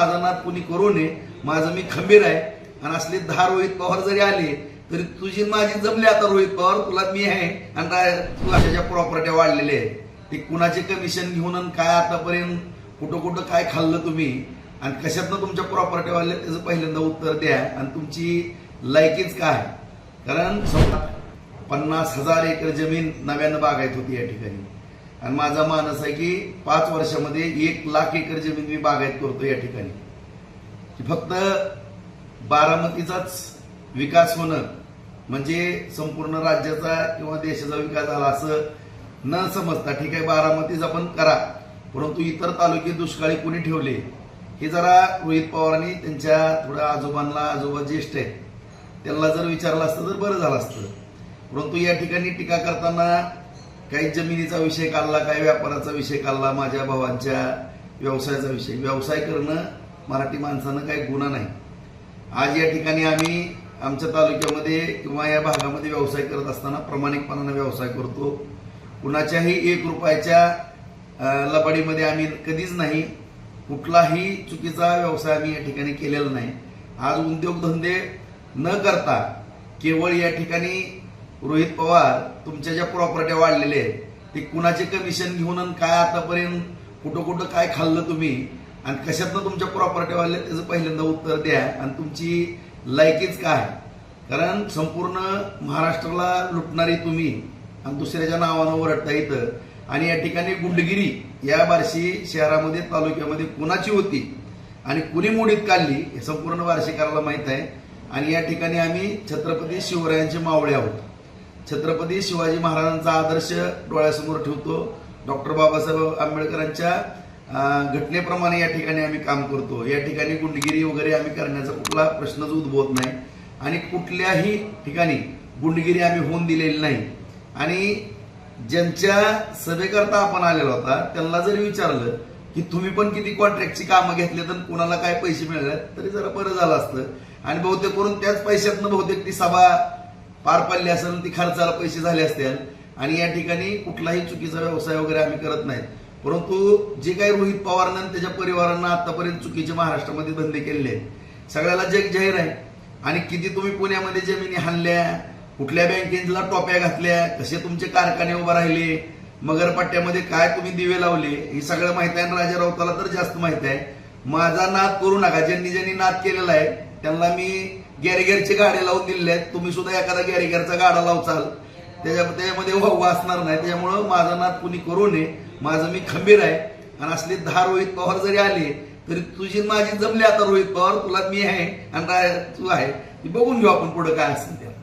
माझा नाद कुणी करू नये माझं मी खंबीर आहे. आणि असले दहा रोहित पवार जरी आले तरी तुझी माझी जमली आता रोहित पवार तुला मी आहे. आणि तू अशाच्या प्रॉपर्ट्या वाढलेल्या आहे. ते कुणाचे कमिशन घेऊन आणि काय आतापर्यंत कुठं कुठं काय खाल्लं तुम्ही? आणि कशातनं तुमच्या प्रॉपर्ट्या वाढल्या त्याचं पहिल्यांदा उत्तर द्या. आणि तुमची लायकीच काय? कारण पन्नास हजार एकर जमीन नव्यानं बागायत होती या ठिकाणी. आणि माझा मानस आहे की पाच वर्षामध्ये एक लाख एकर जमीन मी बागायत करतो या ठिकाणी. फक्त बारामतीचाच विकास होणं म्हणजे संपूर्ण राज्याचा किंवा देशाचा विकास झाला असं न समजता ठीक आहे बारामतीचा पण करा. परंतु इतर तालुके दुष्काळी कुणी ठेवले हे जरा रोहित पवारांनी त्यांच्या थोड्या आजोबांना आजोबा ज्येष्ठ आहेत त्यांना जर विचारलं असतं तर बरं झालं असतं. परंतु या ठिकाणी टीका करताना काही जमिनीचा विषय काढला काही व्यापाराचा विषय काढला माझ्या भावांच्या व्यवसायाचा विषय. व्यवसाय करणं मराठी माणसानं काही गुन्हा नाही. आज या ठिकाणी आम्ही आमच्या तालुक्यामध्ये किंवा या भागामध्ये व्यवसाय करत असताना प्रामाणिकपणानं व्यवसाय करतो. कुणाच्याही एक रुपयाच्या लबाडीमध्ये आम्ही कधीच नाही. कुठलाही चुकीचा व्यवसाय आम्ही या ठिकाणी केलेला नाही. आज उद्योगधंदे न करता केवळ या ठिकाणी रोहित पवार तुमच्या ज्या प्रॉपर्ट्या वाढलेल्या आहेत ते कुणाचे कमिशन घेऊन आणि काय आतापर्यंत कुठं कुठं काय खाल्लं तुम्ही आणि कशातनं तुमच्या प्रॉपर्ट्या वाढल्या त्याचं पहिल्यांदा उत्तर द्या आणि तुमची लायकीच काय? कारण संपूर्ण महाराष्ट्राला लुटणारी तुम्ही आणि दुसऱ्याच्या नावानं ओरडता येतं आणि या ठिकाणी गुंडगिरी या बार्शी शहरामध्ये तालुक्यामध्ये कुणाची होती आणि कुणी मोडीत काढली हे संपूर्ण वार्षिकाला माहीत आहे आणि या ठिकाणी आम्ही छत्रपती शिवरायांचे मावळे आहोत. छत्रपती शिवाजी महाराजांचा आदर्श डोळ्यासमोर ठेवतो. डॉक्टर बाबासाहेब आंबेडकरांच्या घटनेप्रमाणे या ठिकाणी आम्ही काम करतो. या ठिकाणी गुंडगिरी वगैरे आम्ही करण्याचा कुठला प्रश्नच उद्भवत नाही. आणि कुठल्याही ठिकाणी गुंडगिरी आम्ही होऊन दिलेली नाही. आणि ज्यांच्या सभेकरता आपण आलेला होता त्यांना जरी विचारलं की तुम्ही पण किती कॉन्ट्रॅक्टची कामं घेतली तर कुणाला काय पैसे मिळाले तरी जरा बरं झालं असतं. आणि बहुतेक करून त्याच पैशातनं बहुतेक ती सभा पार पडली असेल ती खर्चाला पैसे झाले असतील. आणि या ठिकाणी कुठलाही चुकीचा व्यवसाय वगैरे आम्ही करत नाही परंतु जे काही रोहित पवारांना त्याच्या परिवारांना आतापर्यंत चुकीचे महाराष्ट्रामध्ये धंदे केलेले आहेत सगळ्याला जग जाहीर आहे. आणि किती तुम्ही पुण्यामध्ये जमिनी हाणल्या कुठल्या बँकेला टोप्या घातल्या कसे तुमचे कारखाने उभे राहिले मगरपट्ट्यामध्ये काय तुम्ही दिवे लावले हे सगळं माहीत आहे आणि राजा राऊताला तर जास्त माहीत आहे. माझा नाद करू नका ज्यांनी ज्यांनी नाद केलेला आहे त्यांना मी गॅरेगरचे गाडे लावून दिलेले आहेत. तुम्ही सुद्धा एखादा गॅरेगेरचा गाडा लावचाल त्याच्या त्याच्यामध्ये वाव असणार नाही. त्याच्यामुळं माझा नाद कुणी करू नये. माझं मी खंबीर आहे. आणि असले दहा रोहित पवार जरी आले तरी तुझी माझी जमली आता रोहित पवार. तुला मी आहे आणि तू आहे. बघून घेऊ आपण पुढे काय असेल ते.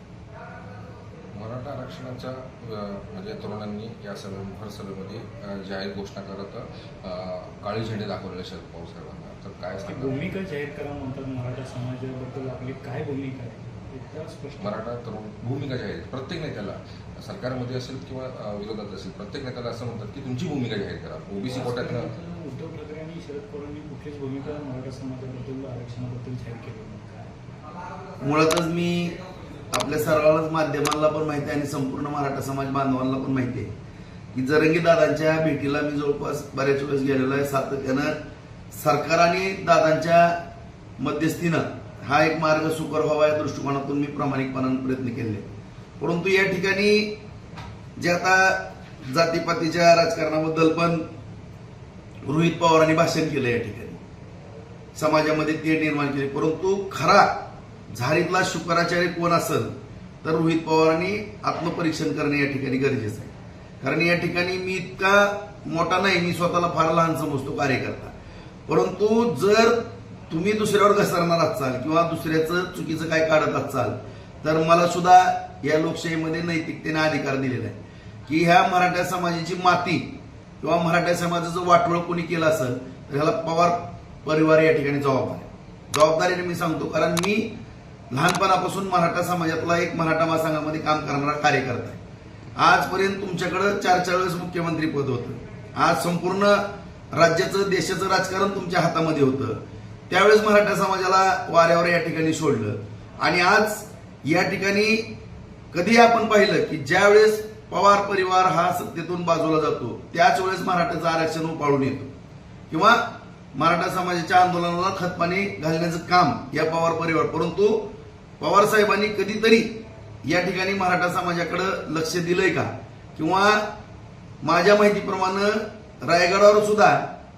अ, म्हणजे तरुणांनी या सभे भर सभेमध्ये जाहीर घोषणा करत काळे झेंडे दाखवलेले शरद पवार साहेबांना तर काय भूमिका जाहीर करा म्हणतात मराठा समाजाबद्दल आपली काय भूमिका आहे? मराठा तरुण भूमिका जाहीर प्रत्येक नेत्याला सरकारमध्ये असेल किंवा विरोधात असेल प्रत्येक नेत्याला असं म्हणतात की तुमची भूमिका जाहीर करा. ओबीसी कोट्यातनं उद्धव ठाकरे आणि शरद पवारांनी कुठलीच भूमिका मराठा समाजाबद्दल आरक्षणाबद्दल जाहीर केली मुळातच मी आपल्या सर्वांनाच माध्यमांना पण माहिती आहे आणि संपूर्ण मराठा समाज बांधवांना पण माहिती आहे. की जरंगी दादांच्या भेटीला मी जवळपास बऱ्याच वेळेस गेलेलो आहे. सातत्यानं सरकार आणि दादांच्या मध्यस्थीनं हा एक मार्ग सुकर व्हावा या दृष्टिकोनातून मी प्रामाणिकपणाने प्रयत्न केले. परंतु या ठिकाणी जे आता जातीपातीच्या राजकारणाबद्दल पण रोहित पवारांनी भाषण केलं या ठिकाणी. समाजामध्ये ते निर्माण केले. परंतु खरा झारीतला शुक्राचार्य कोण असेल तर रोहित पवारांनी आत्मपरीक्षण करणे या ठिकाणी गरजेचं आहे. कारण या ठिकाणी मी इतका मोठा नाही मी स्वतःला फार लहान समजतो कार्यकर्ता. परंतु जर तुम्ही दुसऱ्यावर घसरणार असाल किंवा दुसऱ्याचं चुकीचं काय काढत असाल तर मला सुद्धा या लोकशाहीमध्ये नैतिकतेने अधिकार दिलेला आहे. की ह्या मराठा समाजाची माती किंवा मराठा समाजाचं वाटोळ कोणी केलं असेल तर ह्याला पवार परिवार या ठिकाणी जबाबदार आहे. जबाबदारीने मी सांगतो कारण मी लहानपणापासून मराठा समाजातला एक मराठा महासंघामध्ये काम करणारा कार्यकर्ता आहे. आजपर्यंत तुमच्याकडं चार चार वेळेस मुख्यमंत्री पद होतं. आज संपूर्ण राज्याचं देशाचं राजकारण तुमच्या हातामध्ये होतं. त्यावेळेस मराठा समाजाला वाऱ्यावर या ठिकाणी सोडलं. आणि आज या ठिकाणी कधी आपण पाहिलं की ज्यावेळेस पवार परिवार हा सत्तेतून बाजूला जातो त्याच वेळेस मराठ्याचं आरक्षण उपाळून येतो. किंवा मराठा समाजाच्या आंदोलनाला खतपाणी घालण्याचं काम या पवार परिवार परंतु पवार साहेबांनी कधीतरी या ठिकाणी मराठा समाजाकडे लक्ष दिलंय का? किंवा माझ्या माहितीप्रमाणे रायगडावर सुद्धा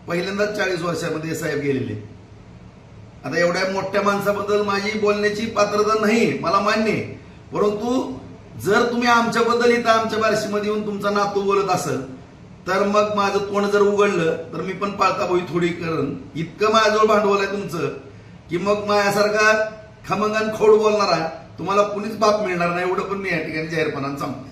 पहिल्यांदाच चाळीस वर्षामध्ये साहेब गेलेले. आता एवढ्या मोठ्या माणसाबद्दल माझी बोलण्याची पात्रता नाही मला मान्य आहे. परंतु जर तुम्ही आमच्याबद्दल इथं आमच्या बार्शीमध्ये येऊन तुमचा नातू बोलत असेल तर मग माझं तोंड जर उघडलं तर मी पण पाळता भोई थोडी करण इतकं माझ्याजवळ भांडवल आहे तुमचं की मग माझ्यासारखा खमंगान खोड बोलणार आहे. तुम्हाला कुणीच बाप मिळणार नाही एवढं पण मी या ठिकाणी जाहीरपणानं सांगतो